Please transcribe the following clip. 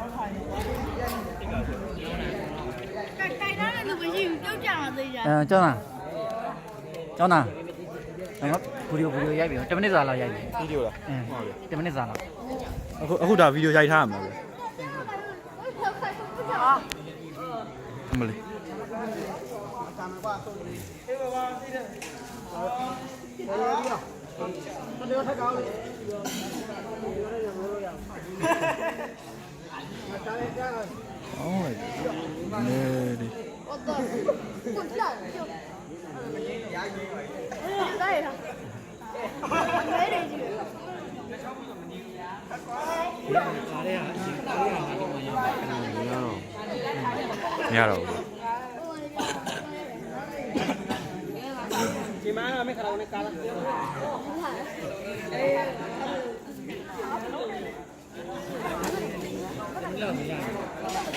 တိုင်တိုင်ထားတဲ့လူမရှိဘူးပြုတ်ကြမှာသိကြအဲကျောင်းသားကျောင်းသားငါဗီဒီယိုဗီဒီယိုရိုက်ပြီ10မိနစ်စာလောက်ရိုက်ပြီဗီဒီယိုလားအင်း10မိနစ်စာလောက်အခုအခုဒါဗီဒီယိုရိုက်ထားရမှာလေအမလေးအော်လေဒီဟုတ်တော့ကိုကြည့်ပြု Ôi, nè đi. Đây hả? Lấy đây chứ. Nhà rồi. Chị má mới khởi đầu này cả. 这个不一。